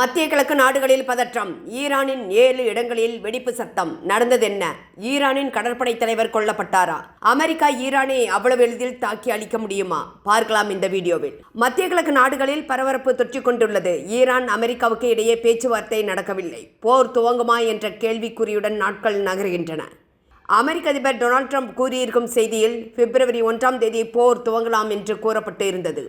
மத்திய கிழக்கு நாடுகளில் பதற்றம். ஈரானின் ஏழு இடங்களில் வெடிப்பு சத்தம். நடந்ததென்ன? ஈரானின் கடற்படை தலைவர் கொல்லப்பட்டாரா? அமெரிக்கா ஈரானை அவ்வளவு எளிதில் தாக்கி அளிக்க முடியுமா? பார்க்கலாம் இந்த வீடியோவில். மத்திய கிழக்கு நாடுகளில் பரபரப்பு தொற்றிக் கொண்டுள்ளது. ஈரான் அமெரிக்காவுக்கு இடையே பேச்சுவார்த்தை நடக்கவில்லை. போர் துவங்குமா என்ற கேள்விக்குறியுடன் நாட்கள் நகர்கின்றன. அமெரிக்க அதிபர் டொனால்ட் ட்ரம்ப் கூறியிருக்கும் செய்தியில் பிப்ரவரி ஒன்றாம் தேதி போர் துவங்கலாம் என்று கூறப்பட்டு இருந்தது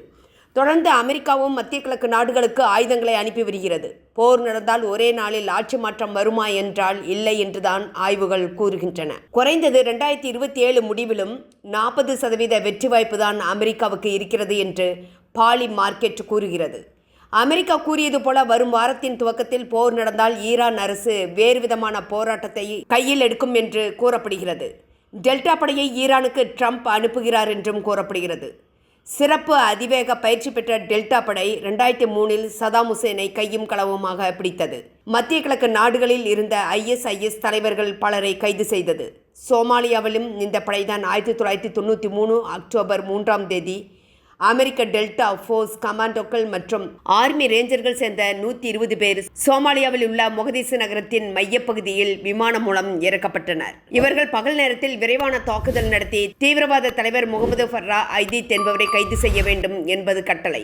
தொடர்ந்து அமெரிக்காவும் மத்திய கிழக்கு நாடுகளுக்கு ஆயுதங்களை அனுப்பி வருகிறது. போர் நடந்தால் ஒரே நாளில் ஆட்சி மாற்றம் வருமா என்றால் இல்லை என்றுதான் ஆய்வுகள் கூறுகின்றன. குறைந்தது ரெண்டாயிரத்தி இருபத்தி ஏழு முடிவிலும் நாற்பது சதவீத வெற்றி வாய்ப்பு தான் அமெரிக்காவுக்கு இருக்கிறது என்று பாலி மார்க்கெட் கூறுகிறது. அமெரிக்கா கூறியது போல வரும் வாரத்தின் துவக்கத்தில் போர் நடந்தால் ஈரான் அரசு வேறு விதமான போராட்டத்தை கையில் எடுக்கும் என்று கூறப்படுகிறது. டெல்டா படையை ஈரானுக்கு ட்ரம்ப் அனுப்புகிறார் என்றும் கூறப்படுகிறது. சிறப்பு அதிவேக பயிற்சி பெற்ற டெல்டா படை ரெண்டாயிரத்தி மூணில் சதாம் ஹுசேனை கையும் களவுமாக பிடித்தது. மத்திய கிழக்கு நாடுகளில் இருந்த ஐஎஸ்ஐஎஸ் தலைவர்கள் பலரை கைது செய்தது. சோமாலியாவிலும் இந்த படைதான் ஆயிரத்தி தொள்ளாயிரத்தி தொண்ணூற்றி மூணு அக்டோபர் மூன்றாம் தேதி அமெரிக்க டெல்டா ஃபோர்ஸ் கமாண்டோக்கள் மற்றும் ஆர்மி ரேஞ்சர்கள் சேர்ந்த நூத்தி இருபது பேர் சோமாலியாவில் உள்ள மொகதீசு நகரத்தின் மையப்பகுதியில் விமானம் மூலம் இறக்கப்பட்டனர். இவர்கள் பகல் நேரத்தில் விரைவான தாக்குதல் நடத்தி தீவிரவாத தலைவர் முகமது ஃபர்ரா ஐதீத் என்பவரை கைது செய்ய வேண்டும் என்பது கட்டளை.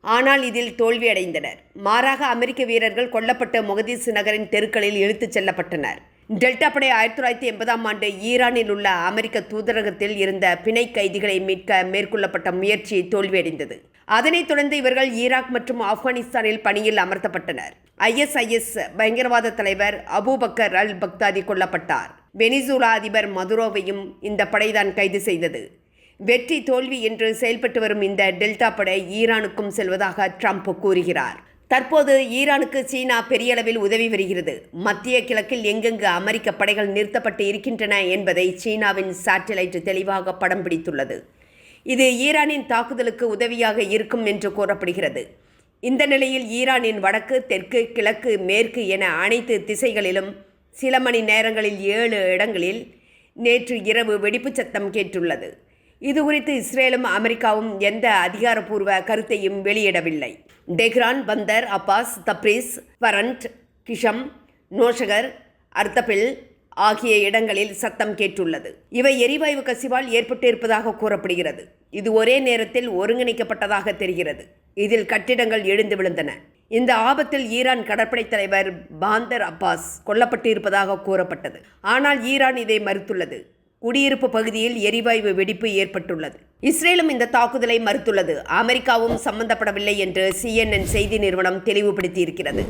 ஆனால் இதில் தோல்வியடைந்தனர். மாறாக அமெரிக்க வீரர்கள் கொல்லப்பட்ட மொகதீசு நகரின் தெருக்களில் இழுத்துச் செல்லப்பட்டனர். டெல்டா படை ஆயிரத்தி தொள்ளாயிரத்தி எண்பதாம் ஆண்டு ஈரானில் உள்ள அமெரிக்க தூதரகத்தில் இருந்த பிணை கைதிகளை மீட்க மேற்கொள்ளப்பட்ட முயற்சி தோல்வியடைந்தது. அதனைத் தொடர்ந்து இவர்கள் ஈராக் மற்றும் ஆப்கானிஸ்தானில் பணியில் அமர்த்தப்பட்டனர். ஐஎஸ்ஐஎஸ் பயங்கரவாத தலைவர் அபூபக்கர் அல் பக்தாதி கொல்லப்பட்டார். வெனிசூலா அதிபர் மதுரோவையும் இந்த படைதான் கைது செய்தது. வெற்றி தோல்வி என்று செயல்பட்டு வரும் இந்த டெல்டா படை ஈரானுக்கும் செல்வதாக ட்ரம்ப் கூறுகிறார். தற்போது ஈரானுக்கு சீனா பெரிய அளவில் உதவி வருகிறது மத்திய கிழக்கில் எங்கெங்கு அமெரிக்க படைகள் நிறுத்தப்பட்டு இருக்கின்றன என்பதை சீனாவின் சேட்டலைட் தெளிவாக படம் பிடித்துள்ளது. இது ஈரானின் தாக்குதலுக்கு உதவியாக இருக்கும் என்று கூறப்படுகிறது. இந்த நிலையில் ஈரானின் வடக்கு தெற்கு கிழக்கு மேற்கு என அனைத்து திசைகளிலும் சில மணி நேரங்களில் ஏழு இடங்களில் நேற்று இரவு வெடிப்புச் சத்தம் கேட்டுள்ளது. இது குறித்து இஸ்ரேலும் அமெரிக்காவும் எந்த அதிகாரப்பூர்வ கருத்தையும் வெளியிடவில்லை. டெஹ்ரான் பந்தர் அப்பாஸ் தப்ரீஸ் பரண்ட் கிஷம் நோஷகர் அர்த்தபில் ஆகிய இடங்களில் சத்தம் கேட்டுள்ளது. இவை எரிவாயு கசிவால் ஏற்பட்டிருப்பதாக கூறப்படுகிறது. இது ஒரே நேரத்தில் ஒருங்கிணைக்கப்பட்டதாக தெரிகிறது. இதில் கட்டிடங்கள் எழுந்து விழுந்தன. இந்த ஆபத்தில் ஈரான் கடற்படை தலைவர் பாந்தர் அப்பாஸ் கொல்லப்பட்டு இருப்பதாக கூறப்பட்டது. ஆனால் ஈரான் இதை மறுத்துள்ளது. குடியிருப்பு பகுதியில் எரிவாயு வெடிப்பு ஏற்பட்டுள்ளது. இஸ்ரேலும் இந்த தாக்குதலை மறுத்துள்ளது. அமெரிக்காவும் சம்பந்தப்படவில்லை என்று சிஎன்என் செய்தி நிறுவனம் தெளிவுபடுத்தியிருக்கிறது.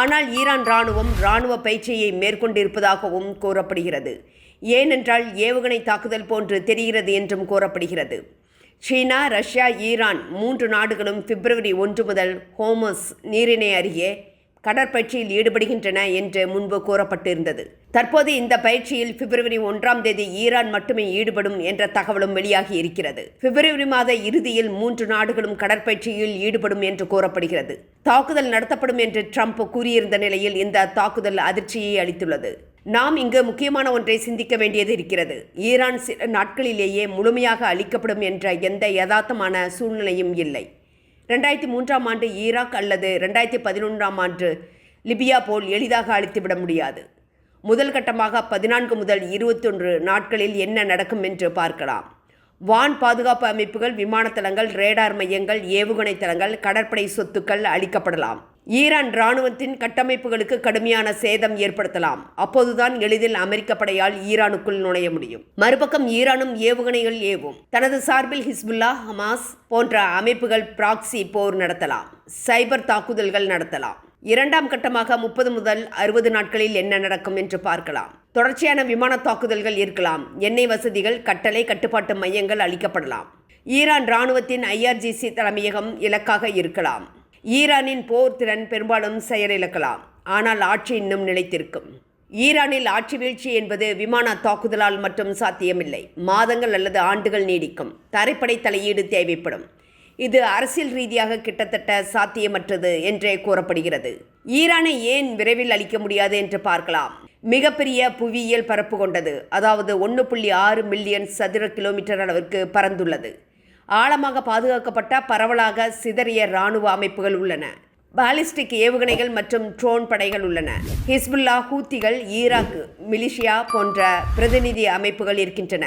ஆனால் ஈரான் இராணுவம் இராணுவ பயிற்சியை மேற்கொண்டிருப்பதாகவும் கூறப்படுகிறது. ஏனென்றால் ஏவுகணை தாக்குதல் போன்று தெரிகிறது என்றும் கூறப்படுகிறது. சீனா ரஷ்யா ஈரான் மூன்று நாடுகளும் பிப்ரவரி ஒன்று முதல் ஹோமஸ் நீரிணை அருகே கடற்பயிற்சியில் ஈடுபடுகின்றன என்று முன்பு கூறப்பட்டிருந்தது. தற்போது இந்த பயிற்சியில் பிப்ரவரி ஒன்றாம் தேதி ஈரான் மட்டுமே ஈடுபடும் என்ற தகவலும் வெளியாகி இருக்கிறது. பிப்ரவரி மாத இறுதியில் மூன்று நாடுகளும் கடற்பயிற்சியில் ஈடுபடும் என்று கூறப்படுகிறது. தாக்குதல் நடத்தப்படும் என்று ட்ரம்ப் கூறியிருந்த நிலையில் இந்த தாக்குதல் அதிர்ச்சியை அளித்துள்ளது. நாம் இங்கு முக்கியமான ஒன்றை சிந்திக்க வேண்டியது இருக்கிறது. ஈரான் சில நாட்களிலேயே முழுமையாக அளிக்கப்படும் என்ற எந்த யதார்த்தமான சூழ்நிலையும் இல்லை. ரெண்டாயிரத்தி மூன்றாம் ஆண்டு ஈராக் அல்லது ரெண்டாயிரத்தி பதினொன்றாம் ஆண்டு லிபியா போல் எளிதாக அழித்துவிட முடியாது. முதல் கட்டமாக பதினான்கு முதல் இருபத்தொன்று நாட்களில் என்ன நடக்கும் என்று பார்க்கலாம். வான் பாதுகாப்பு அமைப்புகள் விமானத்தளங்கள் ரேடார் மையங்கள் ஏவுகணை தளங்கள் கடற்படை சொத்துக்கள் அளிக்கப்படலாம் ஈரான் இராணுவத்தின் கட்டமைப்புகளுக்கு கடுமையான சேதம் ஏற்படுத்தலாம். அப்போதுதான் எளிதில் அமெரிக்க படையால் ஈரானுக்குள் நுழைய முடியும். மறுபக்கம் ஈரானும் ஏவுகணைகள் ஏவும். தனது சார்பில் ஹிஸ்புல்லா ஹமாஸ் போன்ற அமைப்புகள் பிராக்சி போர் நடத்தலாம். சைபர் தாக்குதல்கள் நடத்தலாம். இரண்டாம் கட்டமாக முப்பது முதல் அறுபது நாட்களில் என்ன நடக்கும் என்று பார்க்கலாம். தொடர்ச்சியான விமான தாக்குதல்கள் இருக்கலாம். எண்ணெய் வசதிகள் கட்டளை கட்டுப்பாட்டு மையங்கள் அளிக்கப்படலாம். ஈரான் இராணுவத்தின் ஐஆர்ஜிசி தலைமையகம் இலக்காக இருக்கலாம். ஈரானின் போர் திறன் பெரும்பாலும் செயலிழக்கலாம். ஆனால் ஆட்சி இன்னும் நிலைத்திருக்கும். ஈரானில் ஆட்சி வீழ்ச்சி என்பது விமான தாக்குதலால் மட்டும் சாத்தியமில்லை. மாதங்கள் அல்லது ஆண்டுகள் நீடிக்கும். தரைப்படை தலையீடு தேவைப்படும். இது அரசியல் ரீதியாக கிட்டத்தட்ட சாத்தியமற்றது என்றே கூறப்படுகிறது. ஈரானை ஏன் விரைவில் அளிக்க முடியாது என்று பார்க்கலாம். மிகப்பெரிய புவியியல் பரப்பு கொண்டது. அதாவது ஒன்று புள்ளி ஆறு மில்லியன் சதுர கிலோமீட்டர் அளவிற்கு பரந்துள்ளது. ஆழமாக பாதுகாக்கப்பட்ட பரவலாக சிதறிய இராணுவ அமைப்புகள் உள்ளன. பாலிஸ்டிக் ஏவுகணைகள் மற்றும் ட்ரோன் படைகள் உள்ளன. ஹிஸ்புல்லா ஹூத்திகள் ஈராக் மிலிஷியா போன்ற பிரதிநிதி அமைப்புகள் இருக்கின்றன.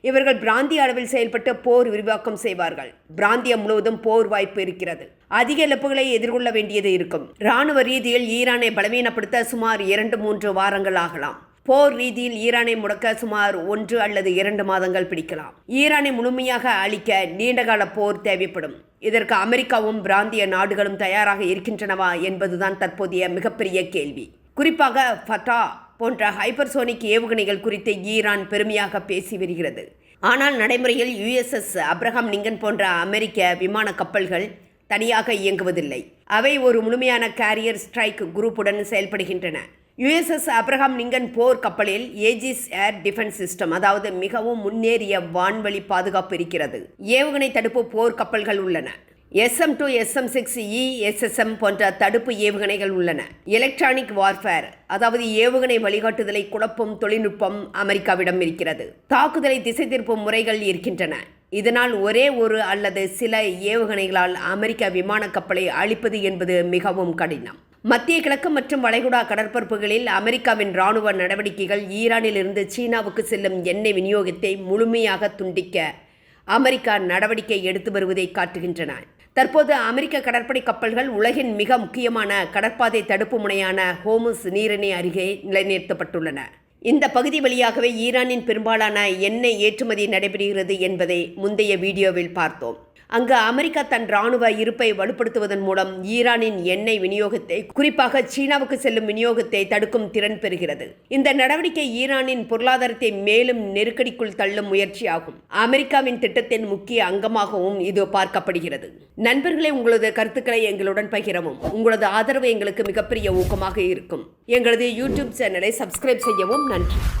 இவர்கள் பிராந்திய அளவில் செயல்பட்டு போர் விரிவாக்கம் செய்வார்கள். பிராந்தியம் முழுவதும் போர் வாய்ப்பு இருக்கிறது. அதிக இழப்புகளை எதிர்கொள்ள வேண்டியது இருக்கும். இராணுவ ரீதியில் ஈரானை பலவீனப்படுத்த சுமார் இரண்டு மூன்று வாரங்கள் ஆகலாம். போர் ரீதியில் ஈரானை முடக்க சுமார் ஒன்று அல்லது இரண்டு மாதங்கள் பிடிக்கலாம். ஈரானை முழுமையாக அழிக்க நீண்டகால போர் தேவைப்படும். இதற்கு அமெரிக்காவும் பிராந்திய நாடுகளும் தயாராக இருக்கின்றனவா என்பதுதான் தற்போதைய மிகப்பெரிய கேள்வி. குறிப்பாக ஃபட்டா போன்ற ஹைப்பர்சோனிக் ஏவுகணைகள் குறித்து ஈரான் பெருமையாக பேசி வருகிறது. ஆனால் நடைமுறையில் யுஎஸ்எஸ் அப்ரஹாம் லிங்கன் போன்ற அமெரிக்க விமான கப்பல்கள் தனியாக இயங்குவதில்லை. அவை ஒரு முழுமையான கேரியர் ஸ்ட்ரைக் குரூப்புடன் செயல்படுகின்றன. யுஎஸ்எஸ் அப்ரஹாம் லிங்கன் போர் கப்பலில் ஏஜிஸ் ஏர் டிஃபென்ஸ் சிஸ்டம் அதாவது மிகவும் முன்னேறிய வான்வழி பாதுகாப்பு இருக்கிறது. ஏவுகணை தடுப்பு போர் கப்பல்கள் உள்ளன. SM two SM six ESSM போன்ற தடுப்பு ஏவுகணைகள் உள்ளன. எலக்ட்ரானிக் வார்ஃபேர் அதாவது ஏவுகணை வழிகாட்டுதலை குழப்பும் தொழில்நுட்பம் அமெரிக்காவிடம் இருக்கிறது. தாக்குதலை திசை திருப்பும் முறைகள் இருக்கின்றன இதனால் ஒரே ஒரு அல்லது சில ஏவுகணைகளால் அமெரிக்க விமான கப்பலை அழிப்பது என்பது மிகவும் கடினம். மத்திய கிழக்கு மற்றும் வளைகுடா கடற்பரப்புகளில் அமெரிக்காவின் ராணுவ நடவடிக்கைகள் ஈரானிலிருந்து சீனாவுக்கு செல்லும் எண்ணெய் விநியோகத்தை முழுமையாக துண்டிக்க அமெரிக்கா நடவடிக்கை எடுத்து வருவதை காட்டுகின்றன. தற்போது அமெரிக்க கடற்படை கப்பல்கள் உலகின் மிக முக்கியமான கடற்பாதை தடுப்பு முனையான ஹோமுஸ் நீரிணை அருகே நிலைநிறுத்தப்பட்டுள்ளன. இந்த பகுதி வழியாகவே ஈரானின் பெரும்பாலான எண்ணெய் ஏற்றுமதி நடைபெறுகிறது என்பதை முந்தைய வீடியோவில் பார்த்தோம். அங்கு அமெரிக்கா தன் ராணுவ இருப்பை வலுப்படுத்துவதன் மூலம் ஈரானின் எண்ணெய் விநியோகத்தை குறிப்பாக சீனாவுக்கு செல்லும் விநியோகத்தை தடுக்கும் திறன் பெறுகிறது. இந்த நடவடிக்கை ஈரானின் பொருளாதாரத்தை மேலும் நெருக்கடிக்குள் தள்ளும் முயற்சியாகும். அமெரிக்காவின் திட்டத்தின் முக்கிய அங்கமாகவும் இது பார்க்கப்படுகிறது. நண்பர்களே உங்களது கருத்துக்களை எங்களுடன் பகிரவும். உங்களது ஆதரவு எங்களுக்கு மிகப்பெரிய ஊக்கமாக இருக்கும். எங்களது யூடியூப் சேனலை சப்ஸ்கிரைப் செய்யவும் நன்றி.